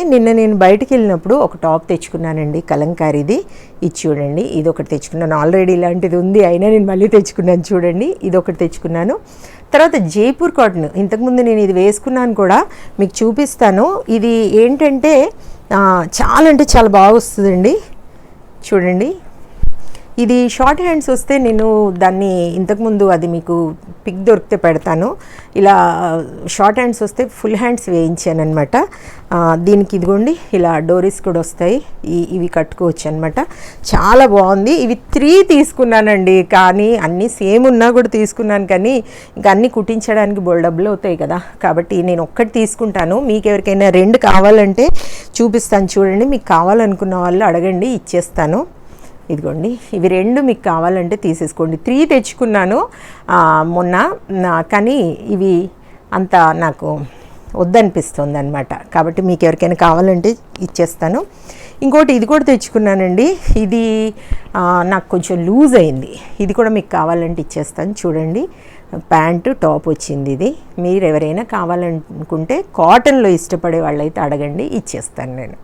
నిన్న నేను బయటికి వెళ్ళినప్పుడు ఒక టాప్ తెచ్చుకున్నానండి కలంకారీది. ఇది చూడండి ఇది ఒకటి తెచ్చుకున్నాను. ఆల్రెడీ ఇలాంటిది ఉంది అయినా నేను మళ్ళీ తెచ్చుకున్నాను చూడండి ఇది ఒకటి తెచ్చుకున్నాను. తర్వాత జైపూర్ కాటన్ ఇంతకుముందు నేను ఇది వేసుకున్నాను కూడా మీకు చూపిస్తాను. ఇది ఏంటంటే చాలా అంటే చాలా బాగా వస్తుందండి. చూడండి. ఇది షార్ట్ హ్యాండ్స్ వస్తే నేను దాన్ని ఇంతకుముందు అది మీకు పిక్ దొరికితే పెడతాను. ఇలా షార్ట్ హ్యాండ్స్ వస్తే ఫుల్ హ్యాండ్స్ వేయించాను అనమాట దీనికి ఇదిగోండి ఇలా డోరీస్ కూడా వస్తాయి. ఈ ఇవి కట్టుకోవచ్చు అనమాట చాలా బాగుంది. ఇవి త్రీ తీసుకున్నానండి కానీ అన్నీ సేమ్ ఉన్నా కూడా తీసుకున్నాను కానీ ఇంకా అన్నీ కుట్టించడానికి బోల్ డబ్బులు అవుతాయి కదా. కాబట్టి నేను ఒక్కటి తీసుకుంటాను. మీకు ఎవరికైనా రెండు కావాలంటే చూపిస్తాను. చూడండి మీకు కావాలనుకున్న వాళ్ళు అడగండి ఇచ్చేస్తాను. ఇదిగోండి ఇవి రెండు మీకు కావాలంటే తీసేసుకోండి. త్రీ తెచ్చుకున్నాను మొన్న కానీ ఇవి అంత నాకు వద్దనిపిస్తుంది అనమాట కాబట్టి మీకు ఎవరికైనా కావాలంటే ఇచ్చేస్తాను. ఇంకోటి ఇది కూడా తెచ్చుకున్నానండి. ఇది నాకు కొంచెం లూజ్ అయింది. ఇది కూడా మీకు కావాలంటే ఇచ్చేస్తాను. చూడండి ప్యాంటు టాప్ వచ్చింది ఇది. మీరు ఎవరైనా కావాలనుకుంటే కాటన్లో ఇష్టపడే వాళ్ళైతే అడగండి ఇచ్చేస్తాను నేను.